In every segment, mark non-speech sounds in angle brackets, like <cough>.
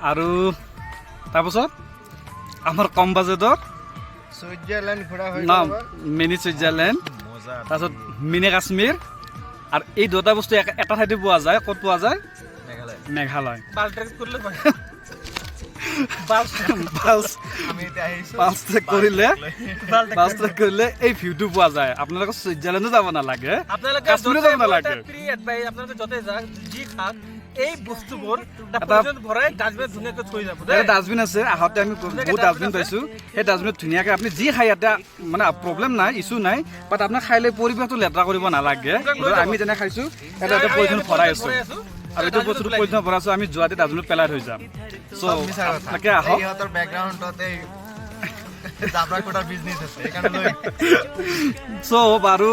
আৰু তাৰপাছত আমাৰ কম বাজেটৰ সুইজারল্যান্ড ঘোরা হয়ে নাম মিনি ছুইজাৰলেণ্ড তাৰপিছত মিনি কাশ্মীৰ আৰু এই দুটা বস্তু এটা ঠাইতে পোৱা যায় ক'ত পোৱা যায়? মেঘালয়। <laughs> কৰিলে এই ভিউটো পোৱা যায়। আপোনালোকে ছুইজাৰলেণ্ডো যাব নালাগে। এই বস্তুবোৰ এটা এটা- ভৰাই ডাষ্টবিনত ধুনীয়াকৈ থৈ যাব ডাষ্টবিন আছে আহোঁতে আমি বহুত ডাষ্টবিন পাইছোঁ। সেই ডাষ্টবিনত ধুনীয়াকৈ আপুনি যি খাই ইয়াতে মানে প্ৰব্লেম নাই ইছ্যু নাই বাট আপোনাৰ খাই লৈ পৰিৱেশটো লেতেৰা কৰিব নালাগে। আমি যেনে খাইছোঁ ইয়াতে পলিথিন ভৰাই আছোঁ। আৰু এইটো বস্তুটো পলিথিন ভৰাই আছোঁ আমি যোৱাতে ডাষ্টবিনত পেলাই থৈ যাম। চ' আপোনালোকে আহক। জাবৰা কোটাৰ বিজনেছ আছে সেইকাৰণে লৈ চ' বাৰু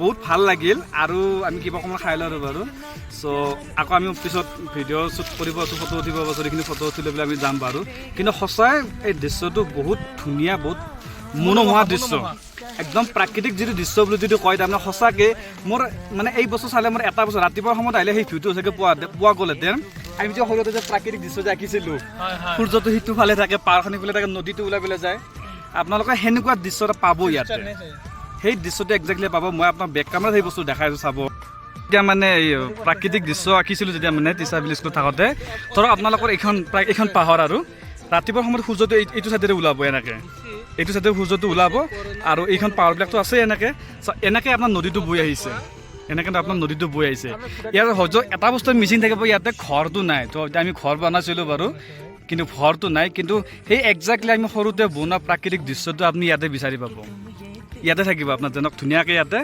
বহুত ভাল লাগিল আৰু আমি কিবা সময় খাই লওঁ আৰু বাৰু। চ' আকৌ আমি পিছত ভিডিঅ' শ্বুট কৰিব আছোঁ ফটো উঠিব আছোঁ সেইখিনি ফটো উঠি লৈ পেলাই আমি যাম বাৰু। কিন্তু সঁচাই এই দৃশ্যটো বহুত ধুনীয়া বহুত মনোমোহা দৃশ্য। একদম প্ৰাকৃতিক যিটো দৃশ্য বুলি যিটো কয় তাৰমানে সঁচাকৈ মোৰ মানে এই বস্তু চালে মোৰ এটা বস্তু ৰাতিপুৱাৰ সময়ত আহিলে সেই ভিউটো চাগে পোৱা পোৱা গ'লহেঁতেন আমি যে সৰুতে যে প্ৰাকৃতিক দৃশ্য যে আঁকিছিলোঁ সূৰ্যটো সিটো ফালে থাকে পাৰখন ইফালে থাকে নদীটো ওলাই পেলাই যায়। আপোনালোকে সেনেকুৱা দৃশ্য এটা পাব ইয়াতে। সেই দৃশ্যটো একজেক্টলি পাব। মই আপোনাক বেক কামেৰাত সেই বস্তু দেখাইছোঁ চাব। এতিয়া মানে এই প্ৰাকৃতিক দৃশ্য আঁকিছিলোঁ যেতিয়া মানে টিচাৰ ভিলেজ স্কুলত থাকোঁতে। ধৰক আপোনালোকৰ এইখন প্ৰায় এইখন পাহাৰ আৰু। ৰাতিপুৱাৰ সময়ত সূৰ্যটো এইটো চাইডেৰে ওলাব এনেকৈ। এইটো চাইডে সূৰ্যটো ওলাব আৰু এইখন পাহাৰবিলাকতো আছে এনেকৈ। এনেকৈ আপোনাৰ নদীটো বৈ আহিছে। এনেকৈ আপোনাৰ নদীটো বৈ আহিছে। ইয়াৰ হয়তো এটা বস্তু মিচিং থাকিব ইয়াতে ঘৰটো নাই। তো এতিয়া আমি ঘৰ বনাইছিলোঁ বাৰু। কিন্তু ঘৰটো নাই, কিন্তু সেই একজেক্টলি আমি সৰুতে বনোৱা প্ৰাকৃতিক দৃশ্যটো আপুনি ইয়াতে বিচাৰি পাব। ইয়াতে থাকিব আপোনাৰ যেনক ধুনীয়াকৈ ইয়াতে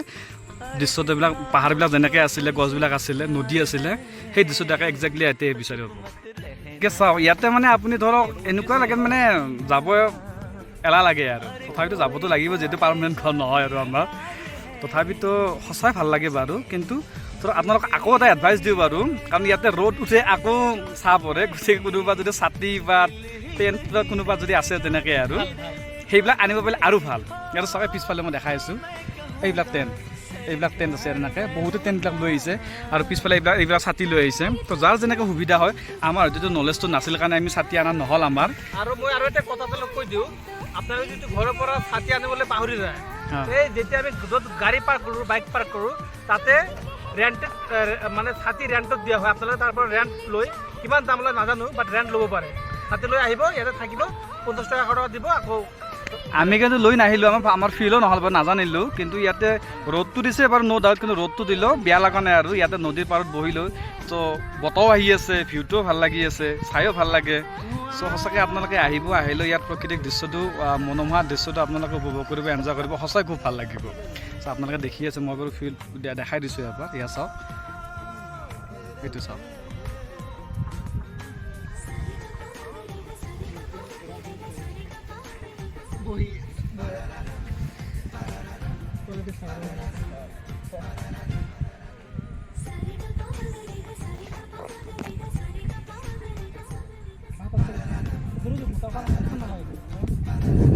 দৃশ্যটো এইবিলাক, পাহাৰবিলাক যেনেকৈ আছিলে, গছবিলাক আছিলে, নদী আছিলে, সেই দৃশ্যটো একজেক্টলি ইয়াতে বিচাৰি পাব। গতিকে চাওক, ইয়াতে মানে আপুনি ধৰক এনেকুৱা লাগে মানে যাব এলাহ লাগে আৰু। তথাপিতো যাবতো লাগিব, যিহেতু পাৰ্মানেণ্ট ঘৰ নহয় আৰু আমাৰ। তথাপিতো সঁচাই ভালো লাগে বাৰু, কিন্তু ধৰক আপোনালোকক আকৌ এটা এডভাইচ দিওঁ বাৰু। কাৰণ ইয়াতে ৰ'দ উঠে আকৌ চাহ পৰে। গতিকে কোনোবা যদি ছাতি বা টেণ্ট বা কোনোবা যদি আছে তেনেকৈ আৰু। সেইবিলাক আনিব পাৰিলে আৰু ভালো। ইয়াতে চাগে পিছফালে মই দেখাই আছোঁ। এইবিলাক টেণ্ট এইবিলাক টেণ্ট আছে এনেকৈ। বহুতো টেণ্টবিলাক লৈ আহিছে। আৰু পিছফালে এইবিলাক এইবিলাক ছাতি লৈ আহিছে। তো যাৰ যেনেকৈ সুবিধা হয় আমাৰ যিটো নলেজটো নাছিল কাৰণে আমি ছাতি অনা নহ'ল আমাৰ। আৰু মই আৰু এটা কথা আপোনালোক কৈ দিওঁ। আপোনালোকে যদি ঘৰৰ পৰা ছাতি আনিবলৈ পাহৰি যায় এই যেতিয়া আমি য'ত গাড়ী পাৰ্ক কৰোঁ বাইক পাৰ্ক কৰোঁ তাতে ৰেণ্টেড মানে ছাতি ৰেণ্টত দিয়া হয়। আপোনালোকে তাৰ পৰা ৰেণ্ট লৈ কিমান দাম লয় নাজানো বাট ৰেণ্ট ল'ব পাৰে। ছাতি লৈ আহিব, ইয়াতে থাকিব পঞ্চাছ টকা এশ টকা দিব, আকৌ আমি কিন্তু লৈ নাহিলোঁ, আমাৰ আমাৰ ফিলো নহ'ল বাৰু নাজানিলোঁ। কিন্তু ইয়াতে ৰ'দটো দিছে বাৰু ন' ডাউট কিন্তু ৰ'দটো দিলেও বেয়া লগা নাই আৰু। ইয়াতে নদীৰ পাৰত বহিলোঁ ত' বতাহও আহি আছে ভিউটোও ভালো লাগি আছে, চাইও ভালো লাগে। চ' সঁচাকৈ আপোনালোকে আহিব আহিলেও ইয়াত প্ৰাকৃতিক দৃশ্যটো মনোমোহা দৃশ্যটো আপোনালোকে উপভোগ কৰিব এনজয় কৰিব, সঁচাই খুব ভালো লাগিব। চ' আপোনালোকে দেখি আছে মই বাৰু ফিল দেখাই দিছোঁ ইয়াৰ পৰা। এয়া চাওক এইটো চাওক Terus,